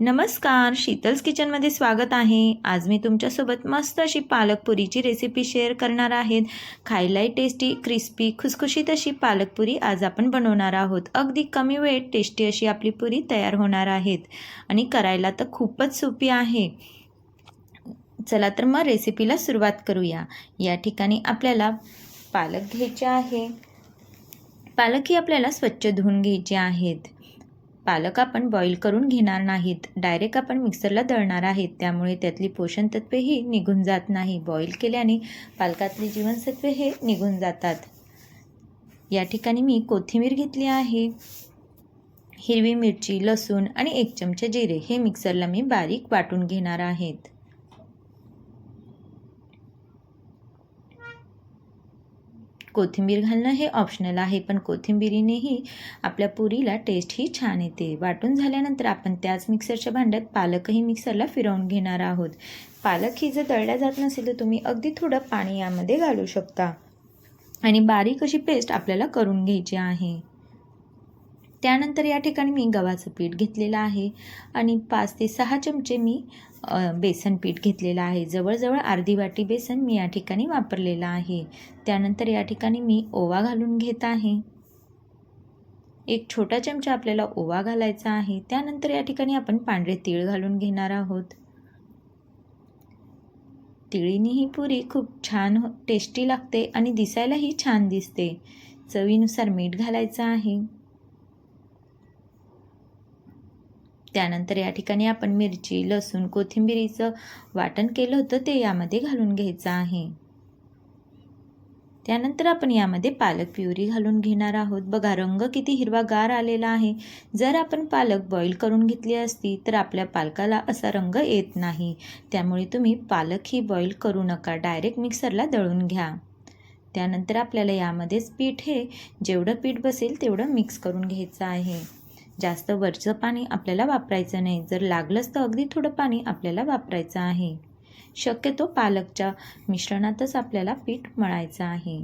नमस्कार शीतल्स किचनमध्ये स्वागत आहे. आज मी तुमच्यासोबत मस्त अशी पालकपुरीची रेसिपी शेअर करणार आहेत. खायलाही टेस्टी क्रिस्पी खुसखुशीत अशी पालकपुरी आज आपण बनवणार आहोत. अगदी कमी वेळेत टेस्टी अशी आपली पुरी तयार होणार आहेत. आणि करायला तर खूपच सोपी आहे. चला तर मग रेसिपीला सुरुवात करूया. या ठिकाणी आपल्याला पालक घ्यायचे आहे. पालक ही आपल्याला स्वच्छ धुवून घ्यायचे आहेत. पालक आपण बॉईल करून घेणार नाहीत. डायरेक्ट आपण मिक्सरला दळणार आहेत. त्यामुळे त्यातली पोषण तत्वेही निघून जात नाही. बॉईल केल्याने पालकातली जीवनसत्वे हे निघून जातात. या ठिकाणी मी कोथिंबीर घेतली आहे. हिरवी मिरची लसूण आणि एक चमचे जिरे हे मिक्सरला मी बारीक वाटून घेणार आहेत. कोथिंबीर घालणं हे ऑप्शनल आहे पण कोथिंबिरीनेही आपल्या पुरीला टेस्ट ही छान येते. वाटून झाल्यानंतर आपण त्याच मिक्सरच्या भांड्यात पालकही मिक्सरला फिरवून घेणार आहोत. पालक ही जर दळल्या जात नसेल तर तुम्ही अगदी थोडं पाणी यामध्ये घालू शकता. आणि बारीक अशी पेस्ट आपल्याला करून घ्यायची आहे. त्यानंतर या ठिकाणी मी गव्हाचं पीठ घेतलेलं आहे आणि पाच ते सहा चमचे मी बेसन पीठ घेतलेलं आहे. जवळजवळ अर्धी वाटी बेसन मी या ठिकाणी वापरलेलं आहे. त्यानंतर या ठिकाणी मी ओवा घालून घेत आहे. एक छोटा चमचा आपल्याला ओवा घालायचा आहे. त्यानंतर या ठिकाणी आपण पांढरे तीळ घालून घेणार आहोत. तिळीनी ही पुरी खूप छान टेस्टी लागते आणि दिसायलाही छान दिसते. चवीनुसार मीठ घालायचं आहे. त्यानंतर या ठिकाणी आपण मिरची लसूण कोथिंबिरीचं वाटण केलं होतं ते यामध्ये घालून घ्यायचं आहे. त्यानंतर आपण यामध्ये पालक प्युरी घालून घेणार आहोत. बघा रंग किती हिरवागार आलेला आहे. जर आपण पालक बॉईल करून घेतली असती तर आपल्या पालकाला असा रंग येत नाही. त्यामुळे तुम्ही पालक ही बॉईल करू नका. डायरेक्ट मिक्सरला दळून घ्या. त्यानंतर आपल्याला यामध्येच पीठ हे जेवढं पीठ बसेल तेवढं मिक्स करून घ्यायचं आहे. जास्त वरचं पाणी आपल्याला वापरायचं नाही. जर लागलंच तर अगदी थोडं पाणी आपल्याला वापरायचं आहे. शक्यतो पालकच्या मिश्रणातच आपल्याला पीठ मळायचं आहे.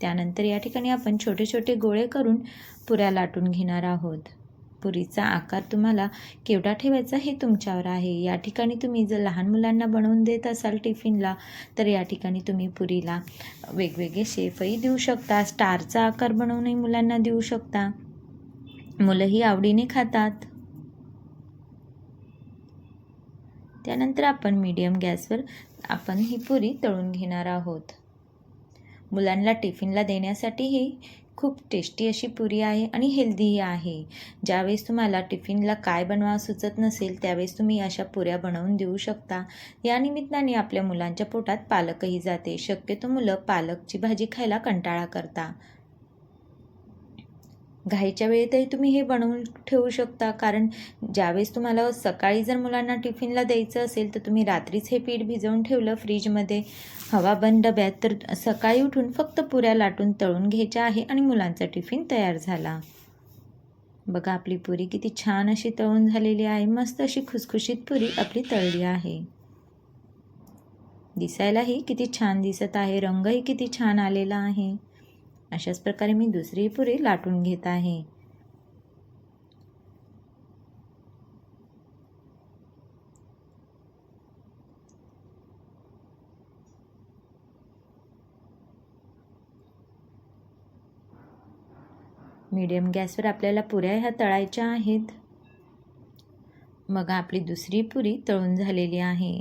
त्यानंतर या ठिकाणी आपण छोटे छोटे गोळे करून पुऱ्या लाटून घेणार आहोत. पुरीचा आकार तुम्हाला केवढा ठेवायचा हे तुमच्यावर आहे. या ठिकाणी तुम्ही जर लहान मुलांना बनवून देत असाल टिफिनला तर या ठिकाणी तुम्ही पुरीला वेगवेगळे शेफही देऊ शकता. स्टारचा आकार बनवूनही मुलांना देऊ शकता. मुलंही आवडीने खातात. त्यानंतर आपण मीडियम गॅसवर आपण ही पुरी तळून घेणार आहोत. मुलांना टिफिनला देण्यासाठी ही खूप टेस्टी अशी पुरी आहे आणि हेल्दीही आहे. ज्यावेळेस तुम्हाला टिफिनला काय बनवा सुचत नसेल त्यावेळेस तुम्ही अशा पुऱ्या बनवून देऊ शकता. या निमित्ताने आपल्या मुलांच्या पोटात पालकही जाते. शक्यतो मुलं पालकची भाजी खायला कंटाळा करता. घाईच्या वेळेतही तुम्ही हे बनवून ठेवू शकता. कारण ज्यावेळेस तुम्हाला सकाळी जर मुलांना टिफिनला द्यायचं असेल तर तुम्ही रात्रीच हे पीठ भिजवून ठेवलं फ्रीजमध्ये. हवा बंद डब्यात तर सकाळी उठून फक्त पुऱ्या लाटून तळून घ्यायच्या आहे आणि मुलांचा टिफिन तयार झाला. बघा आपली पुरी किती छान अशी तळून झालेली आहे. मस्त अशी खुसखुशीत पुरी आपली तळली आहे. दिसायलाही किती छान दिसत आहे. रंगही किती छान आलेला आहे. अशाच प्रकारे मी दुसरी पुरी लाटून घेत आहे. मीडियम गॅसवर आपल्याला पुऱ्या ह्या तळायच्या आहेत. मग आपली दुसरी पुरी तळून झालेली आहे.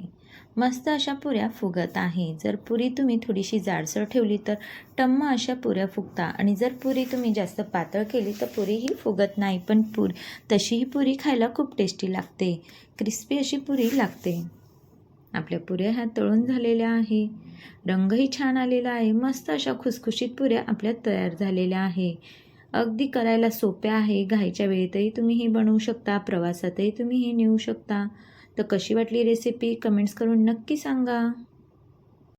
मस्त अशा पुऱ्या फुगत आहे. जर पुरी तुम्ही थोडीशी जाडसर ठेवली तर टम्म अशा पुऱ्या फुगता. आणि जर पुरी तुम्ही जास्त पातळ केली तर पुरीही फुगत नाही पण पुर तशीही पुरी खायला खूप टेस्टी लागते. क्रिस्पी अशी पुरी लागते. आपल्या पुऱ्या ह्या तळून झालेल्या आहे. रंगही छान आलेला आहे. मस्त अशा खुसखुशीत पुऱ्या आपल्या तयार झालेल्या आहे. अगदी करायला सोप्या आहे. घाईच्या वेळेतही तुम्ही हे बनवू शकता प्रवासातही तुम्ही हे नेऊ शकता. तर कशी वाटली रेसिपी कमेंट्स करून नक्की सांगा.